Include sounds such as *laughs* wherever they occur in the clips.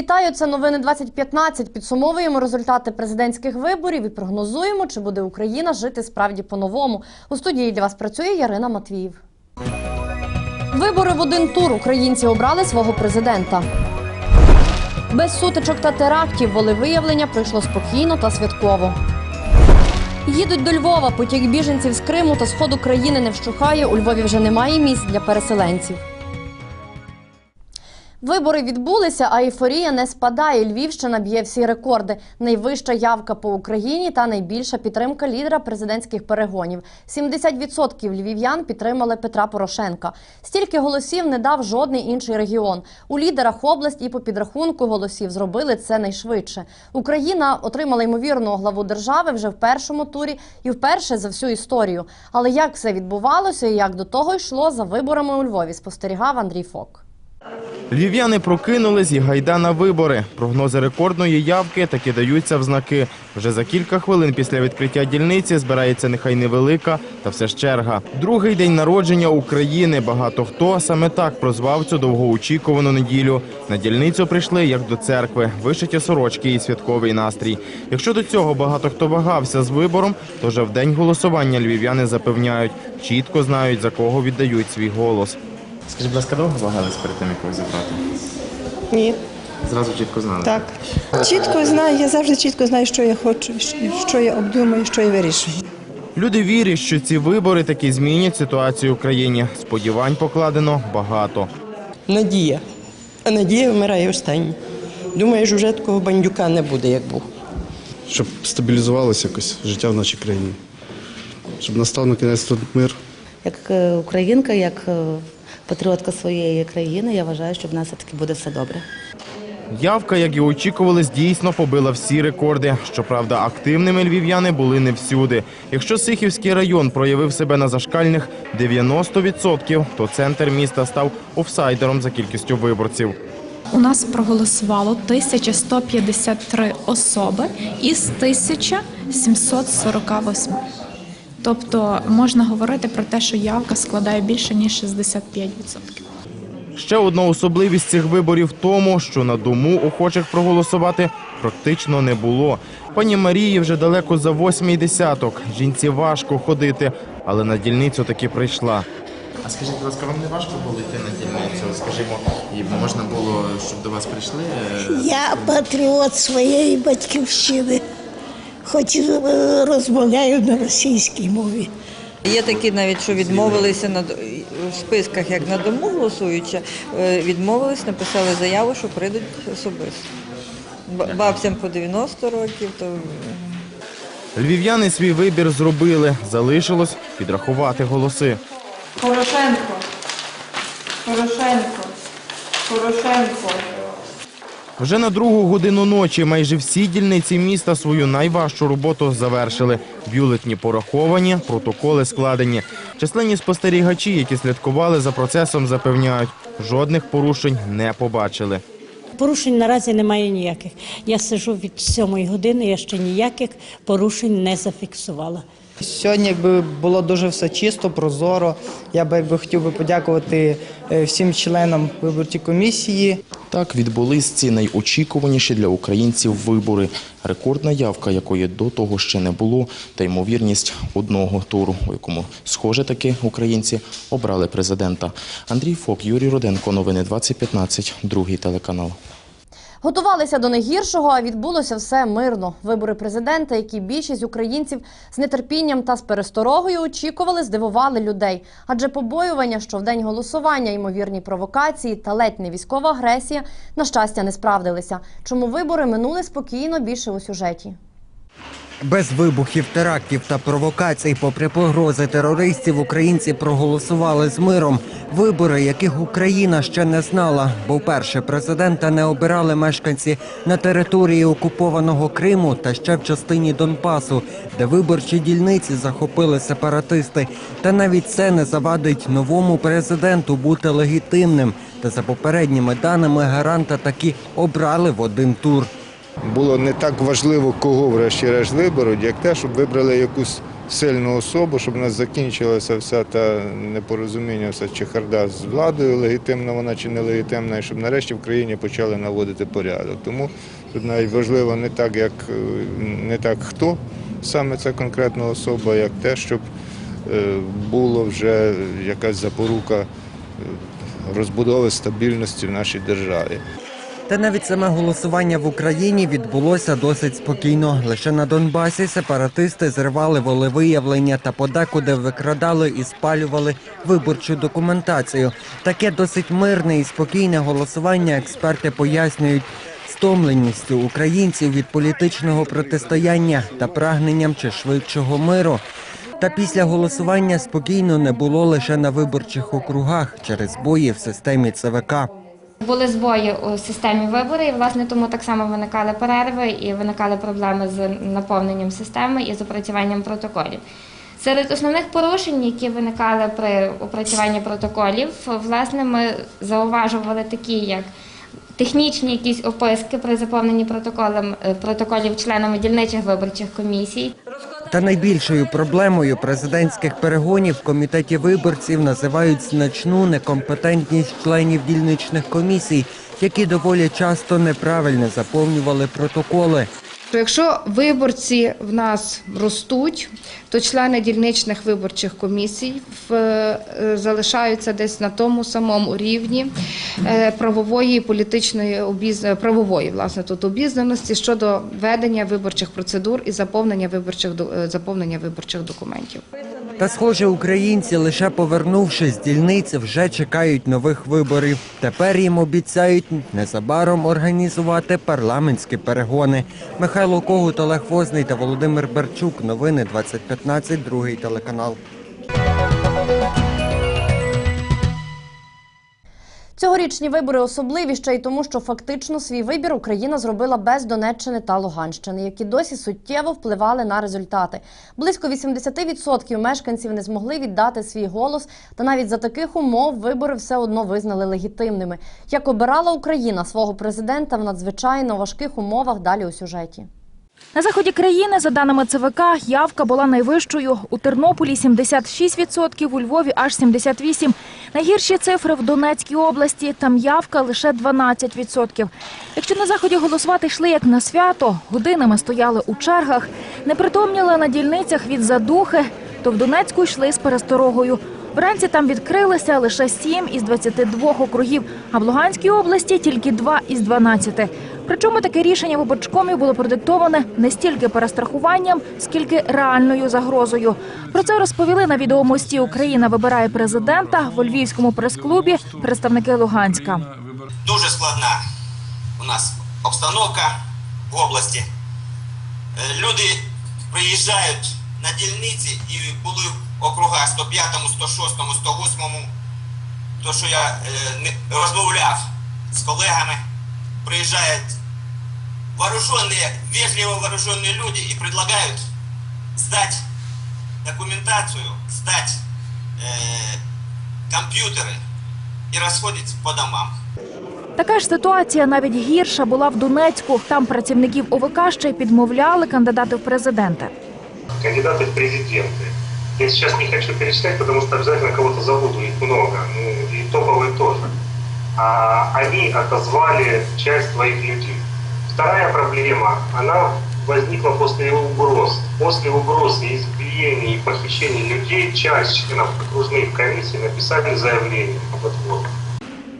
Вітаю, це новини 2015. Підсумовуємо результати президентських виборів і прогнозуємо, чи буде Україна жити справді по-новому. У студії для вас працює Ярина Матвіїв. Вибори в один тур українці обрали свого президента. Без сутичок та терактів волевиявлення пройшло спокійно та святково. Їдуть до Львова. Потік біженців з Криму та сходу країни не вщухає. У Львові вже немає місць для переселенців. Вибори відбулися, а ейфорія не спадає. Львівщина б'є всі рекорди. Найвища явка по Україні та найбільша підтримка лідера президентських перегонів. 70% львів'ян підтримали Петра Порошенка. Стільки голосів не дав жодний інший регіон. У лідерах область і по підрахунку голосів зробили це найшвидше. Україна отримала ймовірну главу держави вже в першому турі і вперше за всю історію. Але як все відбувалося і як до того йшло за виборами у Львові, спостерігав Андрій Фок. Львів'яни прокинулись і гайда на вибори. Прогнози рекордної явки таки даються в знаки. Вже за кілька хвилин після відкриття дільниці збирається нехай невелика, та все ж черга. Другий день народження України. Багато хто саме так прозвав цю довгоочікувану неділю. На дільницю прийшли як до церкви, вишиті сорочки і святковий настрій. Якщо до цього багато хто вагався з вибором, то вже в день голосування львів'яни запевняють, чітко знають за кого віддають свій голос. Скажіть, будь ласка, довго вагались перед тим, як когось забрати? Ні, Зразу чітко знали. так. Чітко знаю, я завжди чітко знаю, що я хочу, що- я обдумаю, що я вирішую. Люди вірять, що ці вибори таки змінять ситуацію в країні. Сподівань покладено багато. Надія. А надія вмирає останній. Думаю, що вже такого бандюка не буде, як був. щоб стабілізувалося якось життя в нашій країні, щоб настав на кінець тут мир. Як е, українка, як е, патріотка своєї країни, я вважаю, що в нас все-таки буде все добре. Явка, як і очікувалось, дійсно побила всі рекорди. Щоправда, активними львів'яни були не всюди. Якщо Сихівський район проявив себе на зашкальних 90%, то центр міста став офсайдером за кількістю виборців. У нас проголосувало 1153 особи із 1748. Тобто можна говорити про те, що явка складає більше ніж 65%. Ще одна особливість цих виборів в тому, що на дому охочих проголосувати практично не було. Пані Марії вже далеко за восьмий десяток. Жінці важко ходити, але на дільницю таки прийшла. А скажіть, будь ласка, вам не важко було йти на дільницю? Скажімо, і можна було, щоб до вас прийшли? Я патріот своєї батьківщини, хоч е, розмовляю на російській мові. Є такі навіть, що відмовилися на в списках, як на дому голосуючи, е, відмовились, написали заяву, що прийдуть особисто. Ба- Бабцям по 90 років, то Львів'яни свій вибір зробили. Залишилось підрахувати голоси. Порошенко. Порошенко. Порошенко. Вже на другу годину ночі майже всі дільниці міста свою найважчу роботу завершили. Бюлетні пораховані, протоколи складені. Численні спостерігачі, які слідкували за процесом, запевняють, жодних порушень не побачили. Порушень наразі немає ніяких. Я сижу від сьомої години, я ще ніяких порушень не зафіксувала. Сьогодні, якби було дуже все чисто, прозоро. Я би якби хотів би подякувати е, всім членам виборчої комісії. Так відбулись ці найочікуваніші для українців вибори. Рекордна явка, якої до того ще не було, та ймовірність одного туру, у якому, схоже таки, українці обрали президента. Андрій Фок, Юрій Руденко, новини 2015, другий телеканал. Готувалися до найгіршого, а відбулося все мирно. Вибори президента, які більшість українців з нетерпінням та з пересторогою очікували, здивували людей. Адже побоювання, що в день голосування ймовірні провокації та ледь не військова агресія, на щастя, не справдилися. Чому вибори минули спокійно більше у сюжеті? Без вибухів, терактів та провокацій, попри погрози терористів, українці проголосували з миром. Вибори, яких Україна ще не знала, бо вперше президента не обирали мешканці на території окупованого Криму та ще в частині Донбасу, де виборчі дільниці захопили сепаратисти. Та навіть це не завадить новому президенту бути легітимним. Та за попередніми даними гаранта таки обрали в один тур. Було не так важливо, кого врешті-решт виберуть, як те, щоб вибрали якусь сильну особу, щоб у нас закінчилася вся та непорозуміння, вся чехарда з владою, легітимна вона чи нелегітимна, і щоб нарешті в країні почали наводити порядок. Тому тут навіть важливо не так, як е, не так хто саме ця конкретна особа, як те, щоб е, було вже якась запорука е, розбудови стабільності в нашій державі. Та навіть саме голосування в Україні відбулося досить спокійно. Лише на Донбасі сепаратисти зривали волевиявлення та подекуди викрадали і спалювали виборчу документацію. Таке досить мирне і спокійне голосування експерти пояснюють стомленістю українців від політичного протистояння та прагненням чи швидшого миру. Та після голосування спокійно не було лише на виборчих округах через бої в системі ЦВК. Були збої у системі виборів, і власне тому так само виникали перерви і виникали проблеми з наповненням системи і з опрацюванням протоколів. Серед основних порушень, які виникали при опрацюванні протоколів, власне, ми зауважували такі, як технічні якісь описки при заповненні е, протоколів членами дільничих виборчих комісій. Та найбільшою проблемою президентських перегонів в комітеті виборців називають значну некомпетентність членів дільничних комісій, які доволі часто неправильно заповнювали протоколи. То якщо виборці в нас ростуть, то члени дільничних виборчих комісій в, е, залишаються десь на тому самому рівні е, правової і політичної правової власне тут обізнаності щодо ведення виборчих процедур і заповнення виборчих е, заповнення виборчих документів. Та, схоже, українці, лише повернувшись з дільниці, вже чекають нових виборів. Тепер їм обіцяють незабаром організувати парламентські перегони. Михайло Когут, Олег Возний та Володимир Берчук. Новини 2015, другий телеканал. Цьогорічні вибори особливі ще й тому, що фактично свій вибір Україна зробила без Донеччини та Луганщини, які досі суттєво впливали на результати. Близько 80% мешканців не змогли віддати свій голос, та навіть за таких умов вибори все одно визнали легітимними. Як обирала Україна свого президента в надзвичайно важких умовах далі у сюжеті. На заході країни, за даними ЦВК, явка була найвищою. У Тернополі 76%, у Львові аж 78%. Найгірші цифри в Донецькій області. Там явка лише 12%. Якщо на заході голосувати йшли як на свято, годинами стояли у чергах, не притомніли на дільницях від задухи, то в Донецьку йшли з пересторогою. Вранці там відкрилися лише 7 із 22 округів, а в Луганській області тільки 2 із 12. Причому таке рішення виборчкомів було продиктоване не стільки перестрахуванням, скільки реальною загрозою. Про це розповіли на відеомості Україна вибирає президента в Львівському прес-клубі представники Луганська. Дуже складна у нас обстановка в області. Е, Люди приїжджають на дільниці і були в округах 105, 106, 108. То, що я е, розмовляв з колегами, приїжджають вооруженные, вежливо вооруженные люди и предлагают сдать документацию, сдать э, компьютеры и расходиться по домам. Така ж ситуація навіть гірша була в Донецьку. Там працівників ОВК ще й підмовляли кандидати в президенти. кандидаты в президенты. Я сейчас не хочу перечислять, потому что обязательно кого-то забуду, их много, ну и топовые тоже. А они отозвали часть своих людей. Вторая проблема, она возникла после угроз. После угроз и избиений, и похищений людей часть членов окружных комиссий написали заявление об отводе.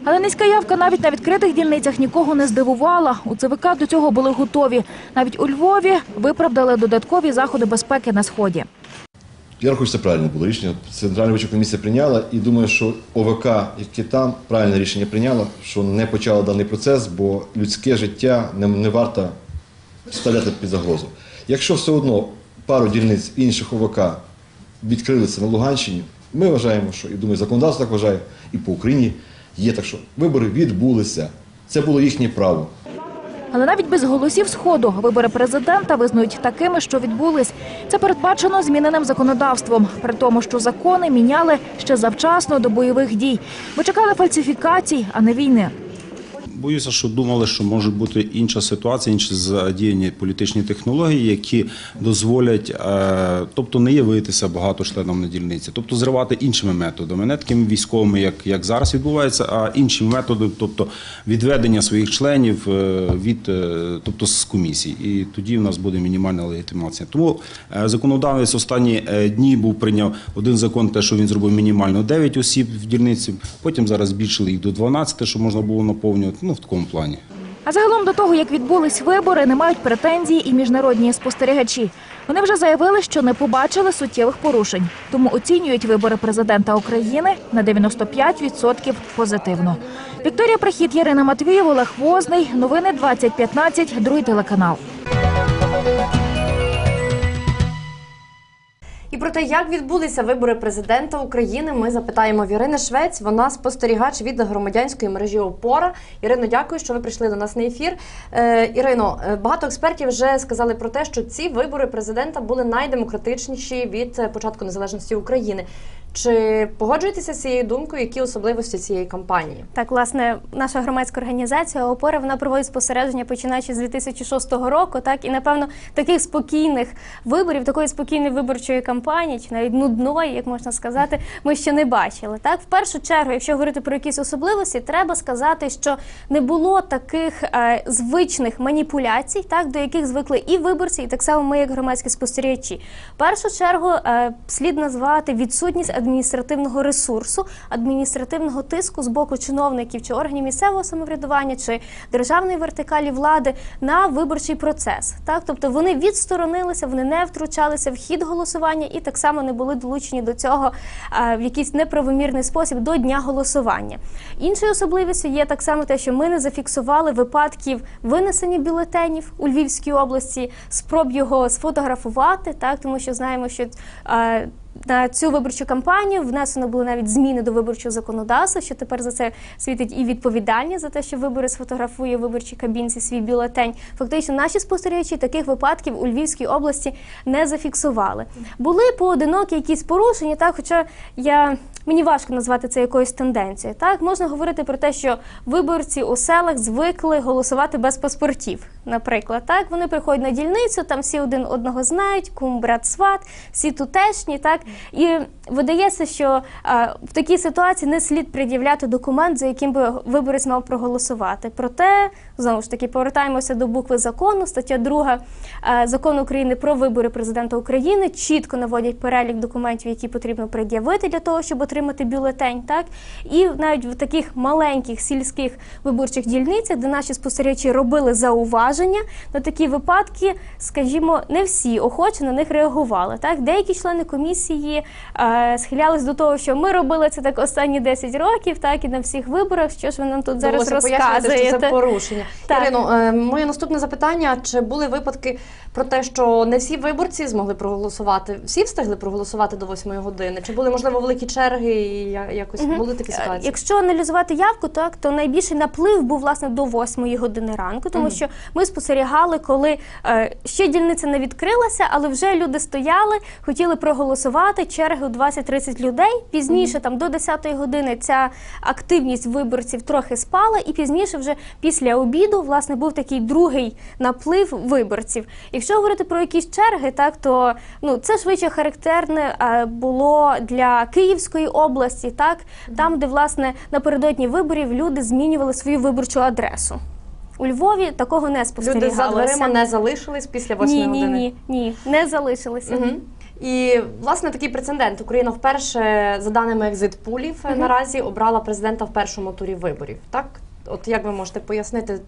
Але низька явка навіть на відкритих дільницях нікого не здивувала. У ЦВК до цього були готові. Навіть у Львові виправдали додаткові заходи безпеки на сході. Я рахую, що це правильне було рішення. Центральна виборча комісія прийняла і думаю, що ОВК, яке там правильне рішення прийняло, що не почало даний процес, бо людське життя не, не варто ставляти під загрозу. Якщо все одно пару дільниць інших ОВК відкрилися на Луганщині, ми вважаємо, що і думаю, законодавство так вважає, і по Україні є так, що вибори відбулися. Це було їхнє право. Але навіть без голосів сходу вибори президента визнають такими, що відбулись. Це передбачено зміненим законодавством, при тому, що закони міняли ще завчасно до бойових дій. Ми чекали фальсифікацій, а не війни. Боюся, що думали, що може бути інша ситуація, інші задіяні політичні технології, які дозволять, е, тобто не явитися багато членам на дільниці, тобто зривати іншими методами, не такими військовими, як, як зараз відбувається, а іншими методами, тобто відведення своїх членів е, від, е, тобто з комісій. І тоді в нас буде мінімальна легітимація. Тому законодавець останні дні був прийняв один закон, те, що він зробив мінімально 9 осіб в дільниці. Потім зараз збільшили їх до 12, щоб можна було наповнювати. Ну в такому плані. А загалом до того, як відбулись вибори, не мають претензій і міжнародні спостерігачі. Вони вже заявили, що не побачили суттєвих порушень, тому оцінюють вибори президента України на 95% позитивно. Вікторія Прихід, Ярина Матвієв, Олег Возний. Новини 2015, другий телеканал. І про те, як відбулися вибори президента України, ми запитаємо в Ірини Швець. Вона спостерігач від громадянської мережі Опора. Ірино, дякую, що ви прийшли до нас на ефір. Е, Ірино, е, багато експертів вже сказали про те, що ці вибори президента були найдемократичніші від е, початку незалежності України. Чи погоджуєтеся з цією думкою? Які особливості цієї кампанії? Так, власне, наша громадська організація ОПОРА вона проводить спостереження починаючи з 2006 року. Так і напевно таких спокійних виборів, такої спокійної виборчої кампанії, чи навіть нудної, як можна сказати, ми ще не бачили. Так, в першу чергу, якщо говорити про якісь особливості, треба сказати, що не було таких е, звичних маніпуляцій, так до яких звикли і виборці, і так само ми, як громадські спостерігачі. В першу чергу е, слід назвати відсутність адміністративного ресурсу, адміністративного тиску з боку чиновників чи органів місцевого самоврядування чи державної вертикалі влади на виборчий процес. Так, тобто вони відсторонилися, вони не втручалися в хід голосування і так само не були долучені до цього е, в якийсь неправомірний спосіб до дня голосування. Іншою особливістю є так само те, що ми не зафіксували випадків винесення бюлетенів у Львівській області, спроб його сфотографувати, так тому що знаємо, що е, на цю виборчу кампанію внесено були навіть зміни до виборчого законодавства, що тепер за це світить і відповідальність за те, що вибори сфотографує в виборчій кабінці свій бюлетень. Фактично, наші спостерігачі таких випадків у Львівській області не зафіксували. Були поодинокі якісь порушення, так, хоча я. Мені важко назвати це якоюсь тенденцією. Так можна говорити про те, що виборці у селах звикли голосувати без паспортів. Наприклад, так вони приходять на дільницю, там всі один одного знають, кум, брат, сват, всі тутешні, так і видається, що е, в такій ситуації не слід пред'являти документ, за яким би виборець мав проголосувати. Проте знову ж таки повертаємося до букви закону. Стаття 2 е, закону України про вибори президента України чітко наводять перелік документів, які потрібно пред'явити для того, щоб отримати бюлетень. Так і навіть в таких маленьких сільських виборчих дільницях, де наші спостерігачі робили зауваження на такі випадки, скажімо, не всі охоче на них реагували. Так, деякі члени комісії е, схилялись до того, що ми робили це так останні 10 років, так і на всіх виборах. Що ж ви нам тут зараз пояснювати, що це порушення. Так. Ірино, е, моє наступне запитання: чи були випадки про те, що не всі виборці змогли проголосувати? Всі встигли проголосувати до 8 години? Чи були можливо великі черги і якось Мгм. були такі Е, ситуації? Якщо аналізувати явку, так то найбільший наплив був власне до 8 години ранку, тому Мгм. що ми спостерігали, коли е, ще дільниця не відкрилася, але вже люди стояли, хотіли проголосувати. Черги у 20-30 людей. Пізніше, там до 10-ї години, ця активність виборців трохи спала, і пізніше, вже після обіду, власне, був такий другий наплив виборців. Якщо говорити про якісь черги, так то ну це швидше характерне е, було для Київської області, так там, де власне напередодні виборів люди змінювали свою виборчу адресу. У Львові такого не спостерігалося. Люди за дверима не залишились після 8 ні, ні, години? ні, ні, не залишилися. Мгм. І власне такий прецедент. Україна вперше, за даними екзит-пулів, Мгм. наразі обрала президента в першому турі виборів. Так, от як ви можете пояснити?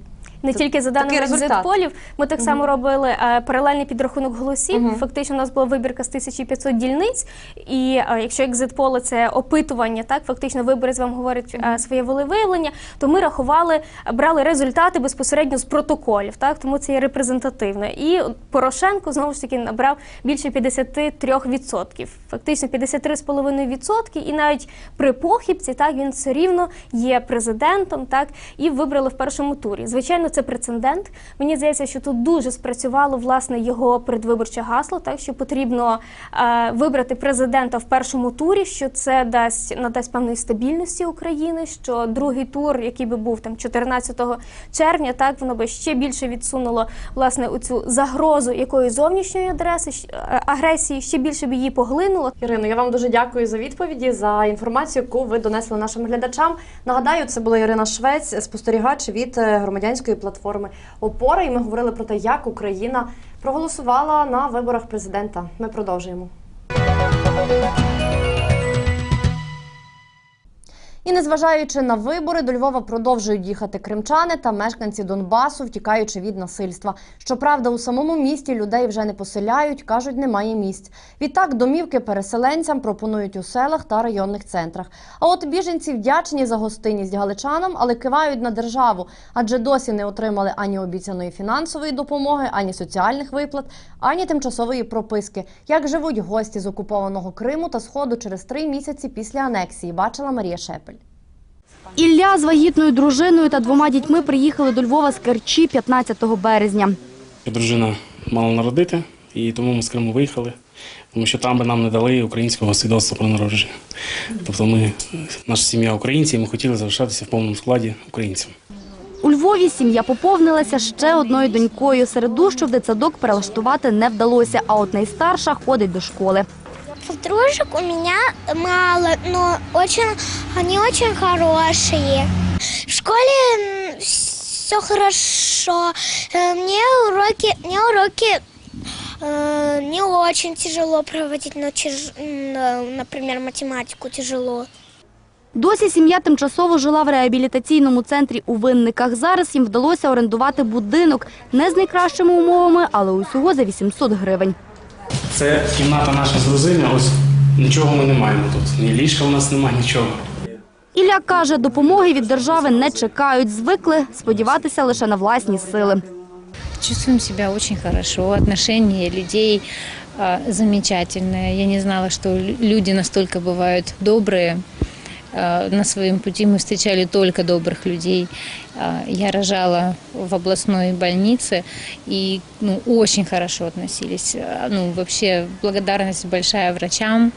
Не тільки за даними екзит-полів, ми так само робили е, паралельний підрахунок голосів. Фактично, у нас була вибірка з 1500 дільниць. І е, якщо екзит-поле це опитування, так фактично виборець вам говорить е, своє волевиявлення, то ми рахували, брали результати безпосередньо з протоколів. Так тому це є репрезентативно. І Порошенко знову ж таки набрав більше 53%. Фактично 53,5%. І навіть при похибці так він все рівно є президентом, так і вибрали в першому турі. Звичайно. Це прецедент. Мені здається, що тут дуже спрацювало власне його передвиборче гасло, так що потрібно е, вибрати президента в першому турі, що це дасть надасть певної стабільності України. Що другий тур, який би був там 14 червня, так воно би ще більше відсунуло власне у цю загрозу якої зовнішньої адреси е, агресії, ще більше б її поглинуло. Ірино, я вам дуже дякую за відповіді, за інформацію, яку ви донесли нашим глядачам. Нагадаю, це була Ірина Швець, спостерігач від е, громадянської платформи Опора. І ми говорили про те, як Україна проголосувала на виборах президента. Ми продовжуємо. І незважаючи на вибори, до Львова продовжують їхати кримчани та мешканці Донбасу, втікаючи від насильства. Щоправда, у самому місті людей вже не поселяють, кажуть, немає місць. Відтак домівки переселенцям пропонують у селах та районних центрах. А от біженці вдячні за гостинність галичанам, але кивають на державу, адже досі не отримали ані обіцяної фінансової допомоги, ані соціальних виплат, ані тимчасової прописки. Як живуть гості з окупованого Криму та Сходу через три місяці після анексії, бачила Марія Шепель. Ілля з вагітною дружиною та двома дітьми приїхали до Львова з Керчі 15 березня. Дружина мала народити, і тому ми з Криму виїхали, тому що там би нам не дали українського свідоцтва про народження. Тобто ми, наша сім'я українці, і ми хотіли залишатися в повному складі українцям. У Львові сім'я поповнилася ще одною донькою. Середу, що в дитсадок перелаштувати не вдалося, а от найстарша ходить до школи. Подружек у меня мало, но очень, они очень хорошие. В школе все хорошо. Э, Мне уроки, мне уроки э, не очень тяжело проводить, но, тяж- м, э, например, математику тяжело. Досі сім'я тимчасово жила в реабілітаційному центрі у Винниках. Зараз їм вдалося орендувати будинок не з найкращими умовами, але усього за 800 гривень. Це кімната наша з дружини, ось нічого ми не маємо тут. Ні ліжка у нас немає, нічого. Ілля каже, допомоги від держави не чекають. Звикли сподіватися лише на власні сили. Чувствуем себя очень хорошо, отношения людей а, замечательные. Я не знала, что лю- люди настолько бывают добрые. А, На своем пути мы встречали только добрых людей. Я рожала в областной больнице и ну, очень хорошо относились. Ну, вообще благодарность большая врачам,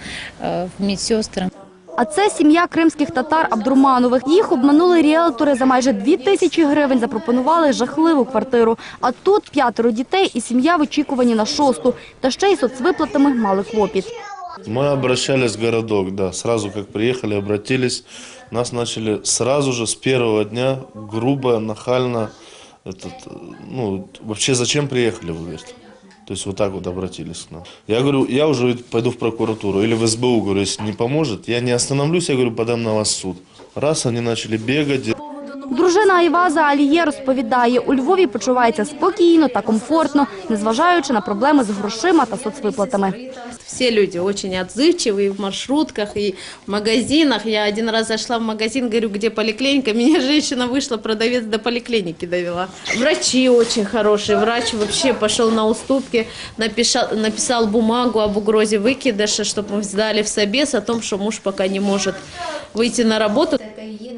медсестрам. А це сім'я кримських татар Абдурманових. Їх обманули ріелтори за майже дві тисячі гривень. Запропонували жахливу квартиру. А тут п'ятеро дітей і сім'я в очікуванні на шосту. Та ще й соцвиплатами мали клопіт. Мы обращались в городок, да, сразу как приехали, обратились. Нас начали сразу же с первого дня грубо, нахально, этот, ну, вообще зачем приехали, вы говорите? То есть вот так вот обратились к нам. Я говорю, я уже пойду в прокуратуру или в СБУ, говорю, если не поможет, я не остановлюсь, я говорю, подам на вас суд. Раз они начали бегать, Айваза Аліє розповідає, у Львові почувається спокійно та комфортно, незважаючи на проблеми з грошима та соцвиплатами. Все люди очень отзывчивые в маршрутках и в магазинах. Я один раз зашла в магазин, говорю, где поликлиника. Меня женщина *laughs* вышла, продавец до поликлиники довела. Врачи очень хорошие. Врач вообще пошел на уступки, написал, написал бумагу об угрозе выкидыша, чтобы мы сдали в собес о том, что муж пока не может выйти на работу.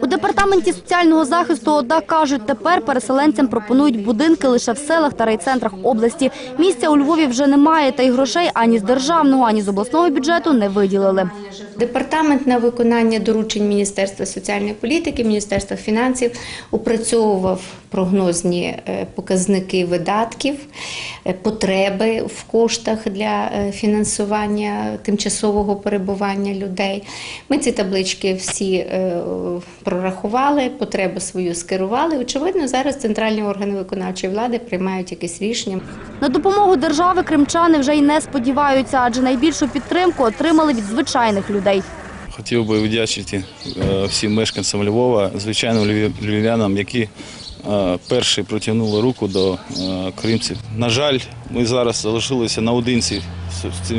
У департаменті соціального захисту ОДА кажуть, тепер переселенцям пропонують будинки лише в селах та райцентрах області. Місця у Львові вже немає, та й грошей ані з державного, ані з обласного бюджету не виділили. Департамент на виконання доручень Міністерства соціальної політики, Міністерства фінансів опрацьовував прогнозні е, показники видатків, е, потреби в коштах для е, фінансування тимчасового перебування людей. Ми ці таблички всі прорахували, потребу свою скерували. Очевидно, зараз центральні органи виконавчої влади приймають якесь рішення. На допомогу держави кримчани вже й не сподіваються, адже найбільшу підтримку отримали від звичайних людей. Хотів би вдячити всім мешканцям Львова, звичайно львів- львів'янам, які перші протягнули руку до е, кримців. На жаль, ми зараз залишилися наодинці з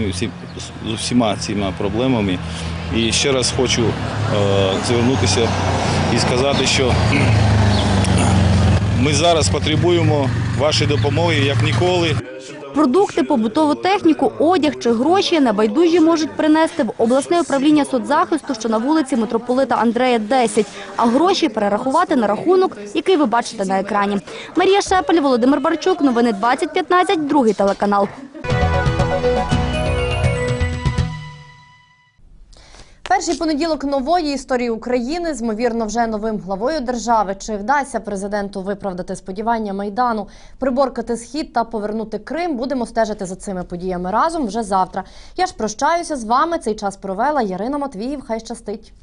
усіма цими проблемами. І ще раз хочу е, звернутися і сказати, що ми зараз потребуємо вашої допомоги як ніколи. Продукти, побутову техніку, одяг чи гроші небайдужі можуть принести в обласне управління соцзахисту, що на вулиці митрополита Андрея 10, а гроші перерахувати на рахунок, який ви бачите на екрані. Марія Шепель, Володимир Барчук, новини 2015, другий телеканал. Перший понеділок нової історії України з, ймовірно, вже новим главою держави. Чи вдасться президенту виправдати сподівання майдану, приборкати схід та повернути Крим? Будемо стежити за цими подіями разом вже завтра. Я ж прощаюся з вами. Цей час провела Ярина Матвіїв. Хай щастить.